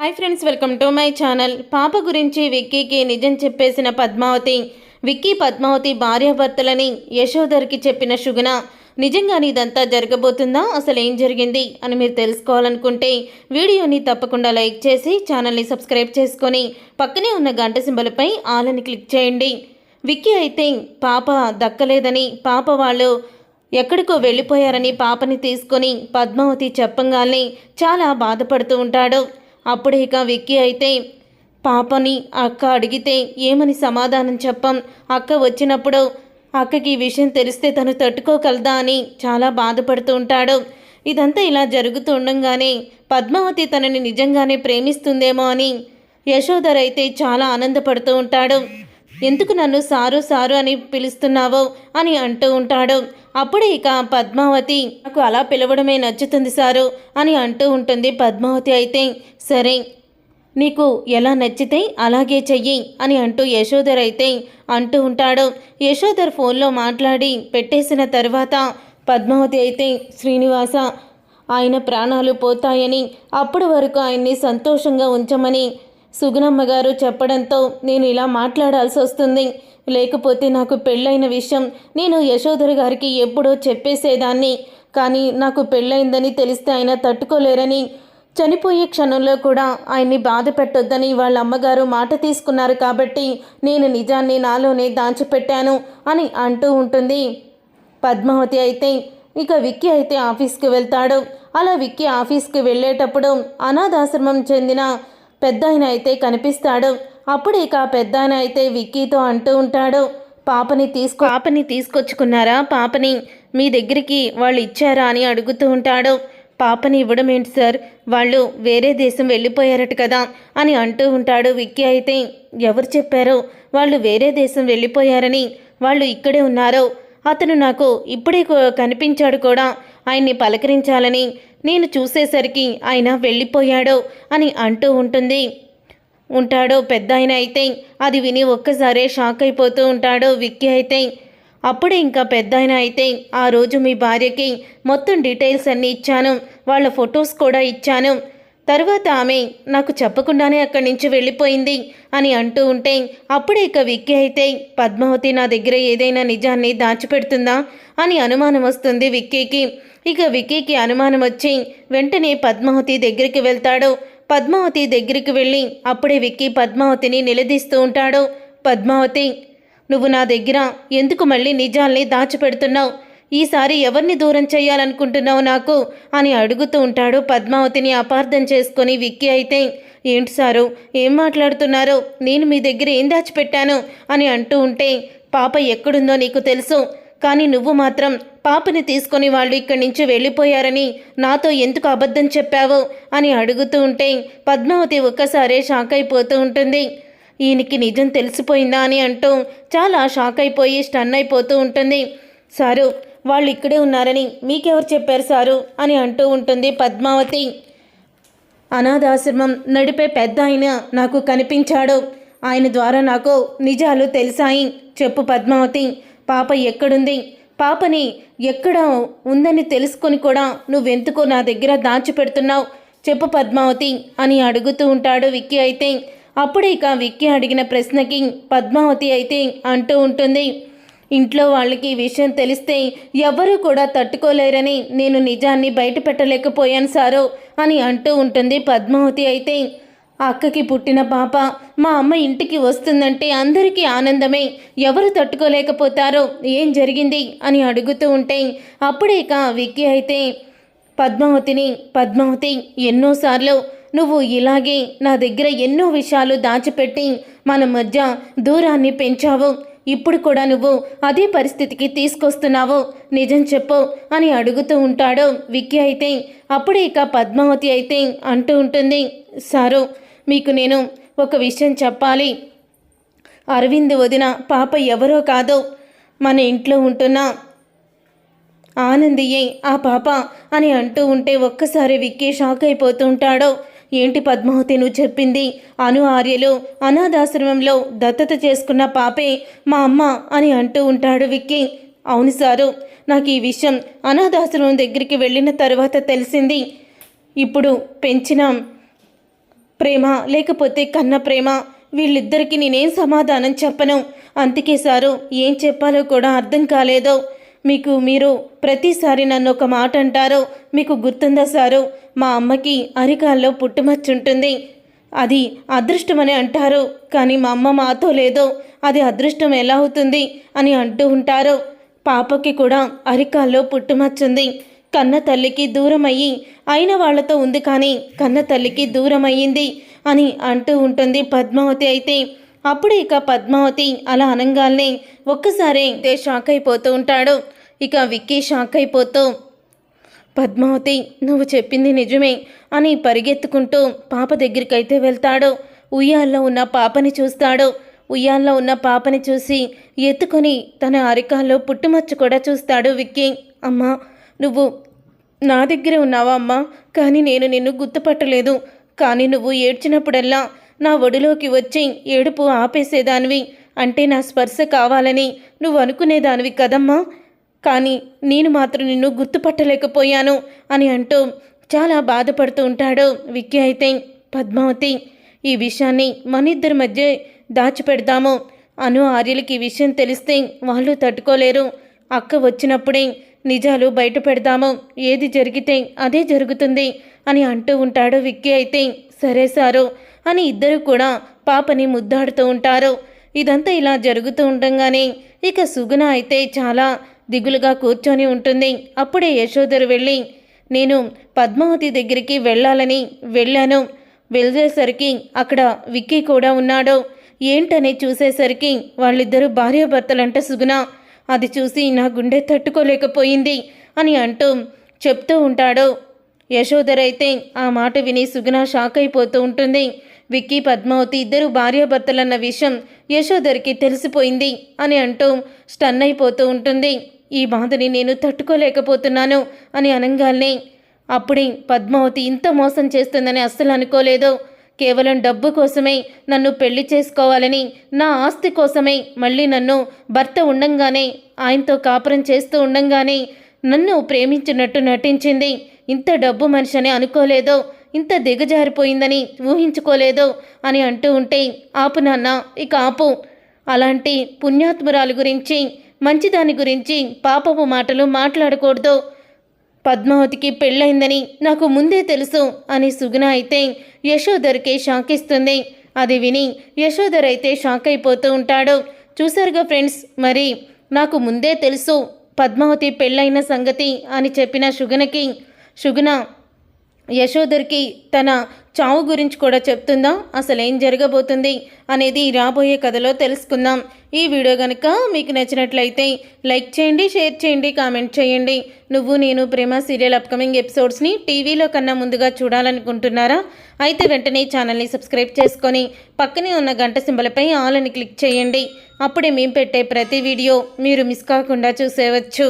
Hi friends welcome to my channel. పాప గురించి విక్కీకి నిజం చెప్పేసిన పద్మావతి. విక్కీ పద్మావతి భార్యాభర్తలని యశోధర్కి చెప్పిన షుగున నిజంగానే ఇదంతా జరగబోతుందా? అసలు ఏం జరిగింది? అని మీరు తెలుసుకోవాలనుకుంటే వీడియోని తప్పకుండా లైక్ చేసి ఛానల్ని సబ్స్క్రైబ్ చేసుకొని పక్కనే ఉన్న గంట సింబలపై ఆలని క్లిక్ చేయండి. విక్కీ అయితే పాప దక్కలేదని పాప వాళ్ళు ఎక్కడికో వెళ్ళిపోయారని పాపని తీసుకొని పద్మావతి చెప్పంగానే చాలా బాధపడుతూ ఉంటాడు. అప్పుడే ఇక విక్కీ అయితే పాపని అక్క అడిగితే ఏమని సమాధానం చెప్పం? అక్క వచ్చినప్పుడు అక్కకి ఈ విషయం తెలిస్తే తను తట్టుకోగలదా? అని చాలా బాధపడుతూ ఉంటాడు. ఇదంతా ఇలా జరుగుతూ ఉండంగానే పద్మావతి తనని నిజంగానే ప్రేమిస్తుందేమో అని యశోధర్ అయితే చాలా ఆనందపడుతూ ఉంటాడు. ఎందుకు నన్ను సారు సారు అని పిలుస్తున్నావో? అని అంటూ ఉంటాడు. అప్పుడే ఇక పద్మావతి నాకు అలా పిలవడమే నచ్చుతుంది సారు అని అంటూ ఉంటుంది పద్మావతి అయితే. సరే నీకు ఎలా నచ్చితే అలాగే చెయ్యి అని అంటూ యశోధర్ అయితే అంటూ ఉంటాడు. యశోధర్ ఫోన్లో మాట్లాడి పెట్టేసిన తర్వాత పద్మావతి అయితే శ్రీనివాస ఆయన ప్రాణాలు పోతాయని అప్పటి వరకు ఆయన్ని సంతోషంగా ఉంచమని సుగుణమ్మ గారు చెప్పడంతో నేను ఇలా మాట్లాడాల్సి వస్తుంది. లేకపోతే నాకు పెళ్ళైన విషయం నేను యశోధర్ గారికి ఎప్పుడో చెప్పేసేదాన్ని. కానీ నాకు పెళ్ళైందని తెలిస్తే ఆయన తట్టుకోలేరని చనిపోయే క్షణంలో కూడా ఆయన్ని బాధ పెట్టొద్దని వాళ్ళ అమ్మగారు మాట తీసుకున్నారు కాబట్టి నేను నిజాన్ని నాలోనే దాచిపెట్టాను అని అంటూ ఉంటుంది. పద్మావతి అయితే ఇక విక్కీ అయితే ఆఫీస్కి వెళ్తాడు. అలా విక్కీ ఆఫీస్కి వెళ్ళేటప్పుడు అనాథాశ్రమం చెందిన పెద్ద అయితే కనిపిస్తాడు. అప్పుడు ఇక పెద్ద అయితే విక్కీతో అంటూ ఉంటాడు పాపని తీసుకో పాపని తీసుకొచ్చుకున్నారా? పాపని మీ దగ్గరికి వాళ్ళు ఇచ్చారా అని అడుగుతూ ఉంటాడు. పాపని ఇవ్వడం ఏంటి సార్? వాళ్ళు వేరే దేశం వెళ్ళిపోయారట కదా అని అంటూ ఉంటాడు విక్కీ. అయితే ఎవరు చెప్పారో? వాళ్ళు వేరే దేశం వెళ్ళిపోయారని. వాళ్ళు ఇక్కడే ఉన్నారో. అతను నాకు ఇప్పుడే కనిపించాడు కూడా. ఆయన్ని పలకరించాలని. నేను చూసేసరికి ఆయన వెళ్ళిపోయాడు అని అంటూ ఉంటుంది. ఉంటాడో పెద్ద ఆయన అయితే అది విని ఒక్కసారే షాక్ అయిపోతూ ఉంటాడో విక్కీ అయితే. అప్పుడే ఇంకా పెద్ద ఆయన అయితే ఆ రోజు మీ భార్యకి మొత్తం డీటెయిల్స్ అన్నీ ఇచ్చాను వాళ్ళ ఫొటోస్ కూడా ఇచ్చాను. తర్వాత ఆమె నాకు చెప్పకుండానే అక్కడి నుంచి వెళ్ళిపోయింది అని అంటూ ఉంటే అప్పుడే ఇక విక్కీ అయితే పద్మావతి నా దగ్గర ఏదైనా నిజాన్ని దాచిపెడుతుందా అని అనుమానం వస్తుంది విక్కీకి. ఇక విక్కీకి అనుమానం వచ్చి వెంటనే పద్మావతి దగ్గరికి వెళ్తాడు. పద్మావతి దగ్గరికి వెళ్ళి అప్పుడే విక్కీ పద్మావతిని నిలదీస్తూ ఉంటాడు. పద్మావతి నువ్వు నా దగ్గర ఎందుకు మళ్ళీ నిజాల్ని దాచిపెడుతున్నావు? ఈసారి ఎవరిని దూరం చేయాలనుకుంటున్నావు నాకు? అని అడుగుతూ ఉంటాడు పద్మావతిని అపార్థం చేసుకొని విక్కీ అయితే ఏంటి సారు ఏం మాట్లాడుతున్నారు? నేను మీ దగ్గర ఏం దాచిపెట్టాను? అని అంటూ ఉంటే పాప ఎక్కడుందో నీకు తెలుసు. కానీ నువ్వు మాత్రం పాపని తీసుకొని వాళ్ళు ఇక్కడి నుంచి వెళ్ళిపోయారని నాతో ఎందుకు అబద్ధం చెప్పావు అని అడుగుతూ ఉంటే పద్మావతి ఒక్కసారే షాక్ అయిపోతూ ఉంటుంది. ఈయనకి నిజం తెలిసిపోయిందా అని అంటూ చాలా షాక్ అయిపోయి స్టన్ అయిపోతూ ఉంటుంది. సారు వాళ్ళు ఇక్కడే ఉన్నారని మీకెవరు చెప్పారు సారు? అని అంటూ ఉంటుంది పద్మావతి. అనాథాశ్రమం నడిపే పెద్ద ఆయన నాకు కనిపించాడు. ఆయన ద్వారా నాకు నిజాలు తెలిసాయి. చెప్పు పద్మావతి. పాప ఎక్కడుంది? పాపని ఎక్కడ ఉందని తెలుసుకొని కూడా నువ్వెందుకో నా దగ్గర దాచిపెడుతున్నావు? చెప్పు పద్మావతి అని అడుగుతూ ఉంటాడు విక్కీ అయితే. అప్పుడే ఇక విక్కీ అడిగిన ప్రశ్నకి పద్మావతి అయితే అంటూ ఉంటుంది. ఇంట్లో వాళ్ళకి ఈ విషయం తెలిస్తే ఎవరూ కూడా తట్టుకోలేరని నేను నిజాన్ని బయట పెట్టలేకపోయాను సారు అని అంటూ ఉంటుంది పద్మావతి అయితే. అక్కకి పుట్టిన పాప మా అమ్మ ఇంటికి వస్తుందంటే అందరికీ ఆనందమే. ఎవరు తట్టుకోలేకపోతారో ఏం జరిగింది అని అడుగుతూ ఉంటే అప్పుడేక ఇక విక్కీ అయితే పద్మావతిని పద్మావతి ఎన్నోసార్లు నువ్వు ఇలాగే నా దగ్గర ఎన్నో విషయాలు దాచిపెట్టి మన మధ్య దూరాన్ని పెంచావు. ఇప్పుడు కూడా నువ్వు అదే పరిస్థితికి తీసుకొస్తున్నావు. నిజం చెప్పు అని అడుగుతూ ఉంటాడు విక్కీ అయితే. అప్పుడే ఇక పద్మావతి అయితే అంటూ ఉంటుంది సారు మీకు నేను ఒక విషయం చెప్పాలి. అరవింద్ వదిన పాప ఎవరో కాదో మన ఇంట్లో ఉంటున్న. ఆనందియే ఆ పాప అని అంటూ ఉంటే ఒక్కసారి విక్కి షాక్ అయిపోతూ ఉంటాడో. ఏంటి పద్మావతి నువ్వు చెప్పింది? అను ఆర్యలు అనాథాశ్రమంలో దత్తత చేసుకున్న పాపే మా అమ్మ అని అంటూ ఉంటాడు విక్కీ. అవును సారు నాకు ఈ విషయం అనాథాశ్రమం దగ్గరికి వెళ్ళిన తర్వాత తెలిసింది. ఇప్పుడు పెంచిన. ప్రేమ లేకపోతే కన్న ప్రేమ? వీళ్ళిద్దరికీ నేనేం సమాధానం చెప్పను. అందుకే సారు ఏం చెప్పాలో కూడా అర్థం కాలేదో. మీకు మీరు ప్రతిసారి నన్ను ఒక మాట అంటారో. మీకు గుర్తుందా సారు? మా అమ్మకి అరికాల్లో పుట్టుమచ్చుంటుంది. అది అదృష్టమని అంటారు. కానీ మా అమ్మ మాతో లేదో. అది అదృష్టం ఎలా అవుతుంది అని అంటూ ఉంటారు. పాపకి కూడా అరికాల్లో పుట్టుమచ్చుంది. కన్న తల్లికి దూరం అయ్యి అయిన వాళ్ళతో ఉంది కానీ కన్న తల్లికి దూరమయ్యింది అని అంటూ ఉంటుంది పద్మావతి అయితే. అప్పుడు ఇక పద్మావతి అలా అనంగాల్ని ఒక్కసారి దే షాక్ అయిపోతూ ఉంటాడు. ఇక విక్కీ షాక్ అయిపోతూ పద్మావతి నువ్వు చెప్పింది నిజమే అని పరిగెత్తుకుంటూ పాప దగ్గరికైతే వెళ్తాడు. ఉయ్యాల్లో ఉన్న పాపని చూస్తాడు. ఉయ్యాల్లో ఉన్న పాపని చూసి ఎత్తుకొని తన అరికాల్లో పుట్టుమచ్చ కూడా చూస్తాడు విక్కీ. అమ్మా నువ్వు నా దగ్గరే ఉన్నావా అమ్మా? కానీ నేను నిన్ను గుర్తుపట్టలేదు. కానీ నువ్వు ఏడ్చినప్పుడల్లా నా ఒడిలోకి వచ్చి ఏడుపు ఆపేసేదానివి. అంటే నా స్పర్శ కావాలని నువ్వు అనుకునేదానివి కదమ్మా? కానీ నేను మాత్రం నిన్ను గుర్తుపట్టలేకపోయాను అని అంటూ చాలా బాధపడుతూ ఉంటాడు విక్కీ అయితే. పద్మావతి ఈ విషయాన్ని మన ఇద్దరి మధ్య దాచిపెడదాము. అను ఆర్యలకి ఈ విషయం తెలిస్తే వాళ్ళు తట్టుకోలేరు. అక్క వచ్చినప్పుడే నిజాలు బయట పెడదాము. ఏది జరిగితే అదే జరుగుతుంది అని అంటూ ఉంటాడు విక్కీ అయితే. సరే సారు అని ఇద్దరు కూడా పాపని ముద్దాడుతూ ఉంటారు. ఇదంతా ఇలా జరుగుతూ ఉండగానే ఇక సుగుణ అయితే చాలా దిగులుగా కూర్చొని ఉంటుంది. అప్పుడే యశోదరు వెళ్ళి నేను పద్మావతి దగ్గరికి వెళ్ళాలని వెళ్ళాను. వెళ్ళేసరికి అక్కడ విక్కీ కూడా ఉన్నాడు. ఏంటని చూసేసరికి వాళ్ళిద్దరూ భార్యాభర్తలంట సుగుణ. అది చూసి నా గుండె తట్టుకోలేకపోయింది అని అంటూ చెప్తూ ఉంటాడు. యశోధరైతే అయితే ఆ మాట విని సుగుణ షాక్ అయిపోతూ ఉంటుంది. విక్కీ పద్మావతి ఇద్దరు భార్యాభర్తలన్న విషయం యశోధర్కి తెలిసిపోయింది అని అంటూ స్టన్ అయిపోతూ ఉంటుంది. ఈ బాధని నేను తట్టుకోలేకపోతున్నాను అని అనంగాల్నే అప్పుడే పద్మావతి ఇంత మోసం చేస్తుందని అస్సలు అనుకోలేదు. కేవలం డబ్బు కోసమే నన్ను పెళ్ళి చేసుకోవాలని నా ఆస్తి కోసమే మళ్ళీ నన్ను భర్త ఉండంగానే ఆయనతో కాపురం చేస్తూ ఉండంగానే నన్ను ప్రేమించినట్టు నటించింది. ఇంత డబ్బు మనిషిని అనుకోలేదో ఇంత దిగజారిపోయిందని ఊహించుకోలేదో అని అంటూ ఉంటే ఆపు నాన్న ఇక ఆపు. అలాంటి పుణ్యాత్మురాలు గురించి మంచిదాని గురించి పాపపు మాటలు మాట్లాడకూడదు. పద్మావతికి పెళ్ళైందని నాకు ముందే తెలుసు అని సుగుణ అయితే యశోధర్కి షాక్ ఇస్తుంది అది విని యశోధర్ అయితే షాక్ అయిపోతూ ఉంటాడు. చూసారుగా ఫ్రెండ్స్ మరి నాకు ముందే తెలుసు పద్మావతి పెళ్ళైన సంగతి అని చెప్పిన సుగుణకి. సుగుణ యశోధర్కి తన చావు గురించి కూడా చెప్తుందా. అసలు ఏం జరగబోతుంది అనేది రాబోయే కథలో తెలుసుకుందాం. ఈ వీడియో కనుక మీకు నచ్చినట్లయితే లైక్ చేయండి షేర్ చేయండి కామెంట్ చేయండి. నువ్వు నేను ప్రేమ సీరియల్ అప్కమింగ్ ఎపిసోడ్స్ని టీవీలో కన్నా ముందుగా చూడాలనుకుంటున్నారా? అయితే వెంటనే ఛానల్ని సబ్స్క్రైబ్ చేసుకొని పక్కనే ఉన్న గంట సింబలపై ఆల్ అని క్లిక్ చేయండి. అప్పుడే మేము పెట్టే ప్రతి వీడియో మీరు మిస్ కాకుండా చూసేవచ్చు.